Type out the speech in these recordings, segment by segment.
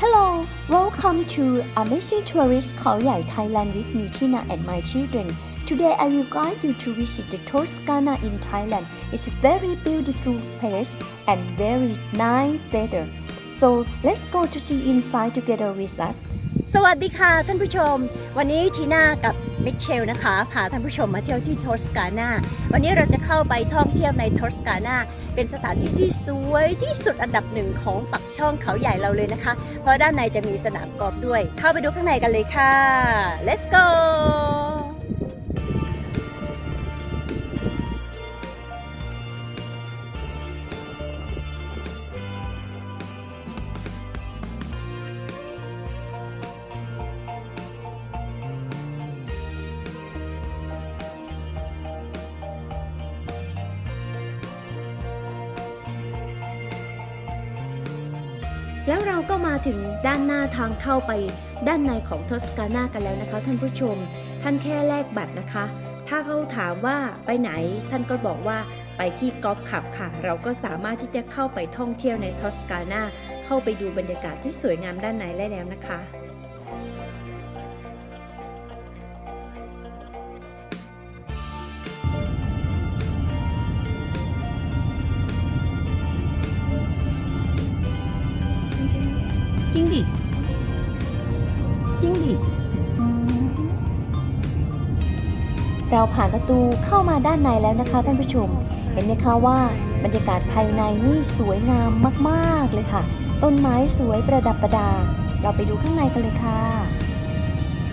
Hello, welcome to Amazing Tourist Khao Yai Thailand with me Tina and my children. Today I will guide you to visit the Toscana in Thailand. It's a very beautiful place and very nice weather. So let's go to see inside together with that. สวัสดีค่ะท่านผู้ชม วันนี้ทีน่ากับมิเชลนะคะพาท่านผู้ชมมาเที่ยวที่โทสกานาวันนี้เราจะเข้าไปท่องเที่ยวในโทสกานาเป็นสถานที่ที่สวยที่สุดอันดับหนึ่งของปักช่องเขาใหญ่เราเลยนะคะ เพราะด้านในจะมีสนามกอล์ฟด้วย เข้าไปดูข้างในกันเลยค่ะ let's go แล้วเราก็มาถึงด้านหน้าทางเข้าไปด้านในของทอสกานากันแล้วนะคะ ท่านผู้ชม ท่านแค่แลกบัตรนะคะ ถ้าเขาถามว่าไปไหน ท่านก็บอกว่าไปที่กอล์ฟขับค่ะ เราก็สามารถที่จะเข้าไปท่องเที่ยวในทอสกานาเข้าไปดูบรรยากาศที่สวยงามด้านในได้แล้วนะคะ เราผ่านประตูเข้ามาด้านในแล้วนะคะท่านผู้ชม เห็นไหมคะว่าบรรยากาศภายในนี่สวยงามมากๆเลยค่ะ ต้นไม้สวยประดับประดา เราไปดูข้างในกันเลยค่ะ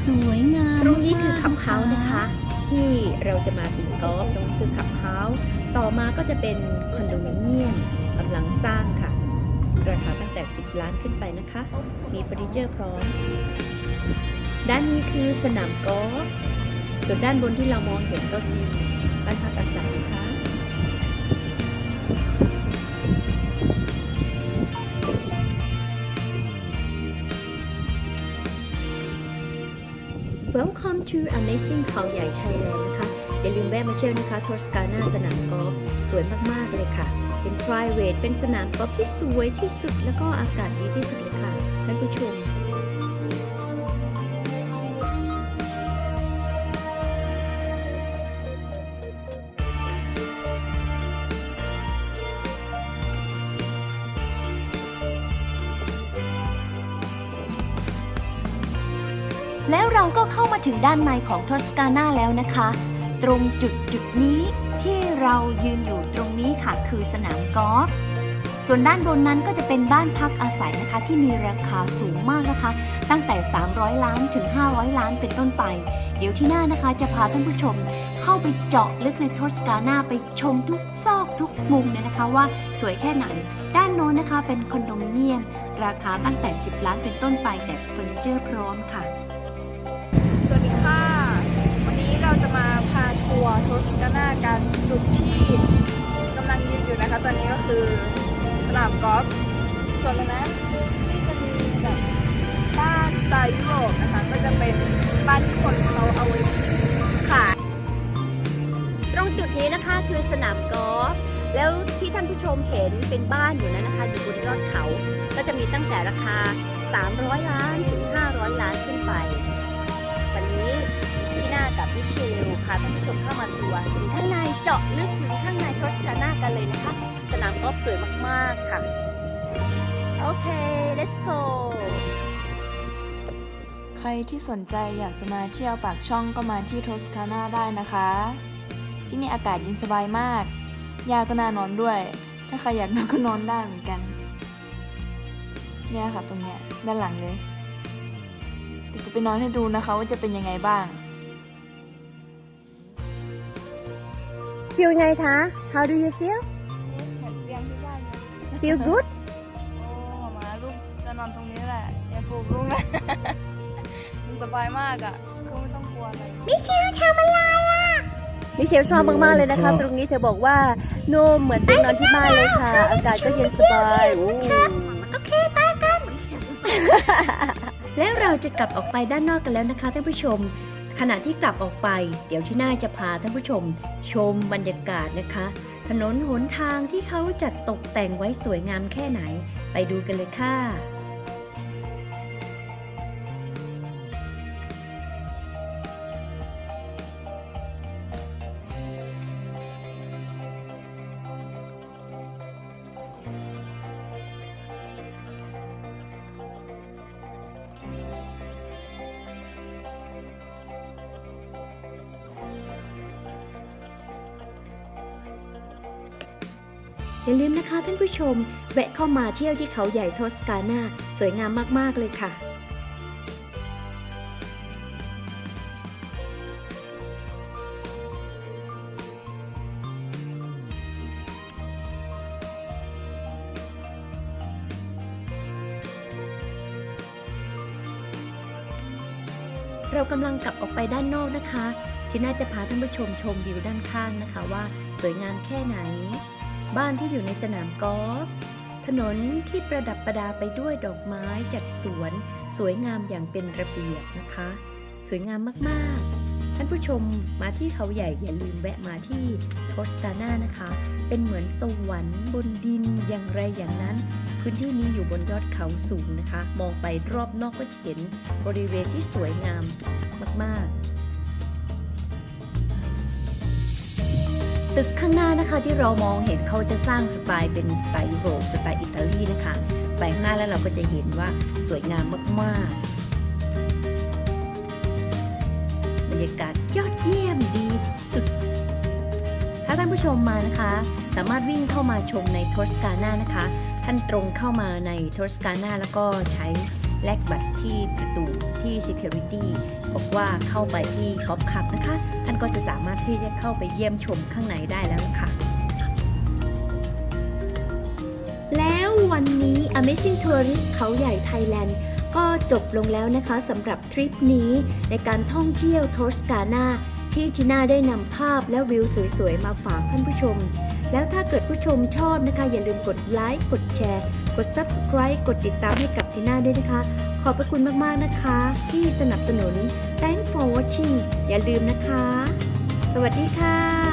สวยงามตรงนี้คือขับเฮาส์นะคะ ที่เราจะมาตีกอล์ฟตรงนี้คือขับเฮาส์ต่อมาก็จะเป็นคอนโดมิเนียมกำลังสร้างค่ะ ราคาตั้งแต่ 10 ล้านขึ้นไปนะคะ มีเฟอร์นิเจอร์พร้อม ด้านนี้คือสนามกอล์ฟ ส่วนด้านบนที่เรามองเห็นก็คือบ้านพักอาศัยนะคะ Welcome to Amazing เขาใหญ่ Thailand นะคะอย่าลืมแวะมาเที่ยวนะคะทอสกานาสนามกอล์ฟสวยมาก ๆ เลยค่ะ เป็น private เป็นสนามกอล์ฟที่สวยที่สุด แล้วก็อากาศดีที่สุดเลยค่ะท่านผู้ชม แล้วเราก็เข้ามาถึงด้านในของทอสกาน่าแล้วนะคะ ตรงจุดจุดนี้ที่เรายืนอยู่ตรงนี้ค่ะคือสนามกอล์ฟส่วนด้านบนนั้นก็จะเป็นบ้านพักอาศัยนะคะที่มีราคาสูงมากนะคะ ตั้งแต่ 300 ล้านถึง 500 ล้านเป็นต้นไป เดี๋ยวที่หน้านะคะจะพาท่านผู้ชมเข้าไปเจาะลึกในทอสกาน่าไปชมทุกซอกทุกมุมเลยนะคะว่าสวยแค่ไหน ด้านโน้นนะคะเป็นคอนโดมิเนียม ราคาตั้งแต่ 10 ล้านเป็นต้นไปแต่เฟอร์นิเจอร์พร้อมค่ะ ตัวโทสกานากันจุดที่กำลังยืนอยู่นะคะ ตอนนี้ก็คือสนามกอล์ฟส่วนตรงนั้นที่จะมีแบบบ้านสไตล์ยุโรปนะคะก็จะเป็นบ้านที่คนเขาเอาไว้ขายตรงจุดนี้นะคะคือสนามกอล์ฟแล้วที่ท่านผู้ชมเห็นเป็นบ้านอยู่นั้นนะคะ อยู่บนยอดเขา ก็จะมีตั้งแต่ราคา 300 ล้านถึงาท่านผู้ชมเข้ามาทัวร์ถึงข้างในเจาะลึกถึงข้างในทอสกาน่ากันเลยนะคะ สนามกอล์ฟสวยมากๆค่ะ โอเค let's go ใครที่สนใจอยากจะมาเที่ยวปากช่องก็มาที่โทสคาน่าได้นะคะ ที่นี่อากาศเย็นสบายมาก ยาก็น่านอนด้วย ถ้าใครอยากนอนก็นอนได้เหมือนกัน เนี่ยค่ะตรงเนี้ยด้านหลังเลยเดี๋ยวจะไปนอนให้ดูนะคะว่าจะเป็นยังไงบ้าง feel ไงคะ how do you feel เหมือนเตียงที่บ้านเลย feel good โอ้หมาลูกจะนอนตรงนี้แหละอย่าปลุกลูกนะ มันสบายมากอะคือไม่ต้องกลัวอะไรมิเชลทำอะไรอะ มิเชลชอบมากๆเลยนะคะ ตรงนี้เธอบอกว่าโนมเหมือนเป็นนอนที่บ้านเลยค่ะ อากาศก็เย็นสบายโอ้โอเคไปกัน แล้วเราจะกลับออกไปด้านนอกกันแล้วนะคะท่านผู้ชม ขณะที่กลับออกไป เดี๋ยวที่น่าจะพาท่านผู้ชม ชมบรรยากาศนะคะ ถนนหนทางที่เขาจัดตกแต่งไว้สวยงามแค่ไหน ไปดูกันเลยค่ะ อย่าลืมนะคะท่านผู้ชม แวะเข้ามาเที่ยวที่เขาใหญ่ทอสกานาสวยงามมาก ๆ เลยค่ะเรากำลังกลับออกไปด้านนอกนะคะ ที่น่าจะพาท่านผู้ชมชมวิวด้านข้างนะคะว่า สวยงามแค่ไหน บ้านที่อยู่ในสนามกอล์ฟถนนที่ประดับประดาไปด้วยดอกไม้จัดสวน สวยงามอย่างเป็นระเบียบนะคะ สวยงามมากๆ ท่านผู้ชมมาที่เขาใหญ่อย่าลืมแวะมาที่โทสกานานะคะ เป็นเหมือนสวรรค์บนดินอย่างไรอย่างนั้น พื้นที่นี้อยู่บนยอดเขาสูงนะคะ มองไปรอบนอกก็จะเห็นบริเวณที่สวยงามมากๆ ตึกข้างหน้านะคะที่เรามองเห็นเขาจะสร้างสไตล์เป็นสไตล์ยุโรปสไตล์อิตาลีนะคะไปข้างหน้าแล้วเราก็จะเห็นว่าสวยงามมากๆบรรยากาศยอดเยี่ยมดีสุด ถ้าท่านผู้ชมมานะคะ สามารถวิ่งเข้ามาชมในทอสกาน่านะคะ ท่านตรงเข้ามาในทอสกาน่าแล้วก็ใช้ แลกบัตรที่ประตูที่ Security บอกว่าเข้าไปที่คอปคับนะคะ ท่านก็จะสามารถที่จะเข้าไปเยี่ยมชมข้างในได้แล้วนะคะแล้ววันนี้ Amazing Tourist เขาใหญ่ไทยแลนด์ก็จบลงแล้วนะคะสำหรับทริปนี้ในการท่องเที่ยวทอสกานาที่ทีน่าได้นำภาพและวิวสวยๆ มาฝากท่านผู้ชม แล้วถ้าเกิดผู้ชมชอบนะคะ อย่าลืมกดไลค์ กดแชร์ กด Subscribe กดติดตามให้กับ ติน่าด้วยนะคะ ขอบพระคุณมากๆนะคะ ที่สนับสนุน Thanks for watching อย่าลืมนะคะ สวัสดีค่ะ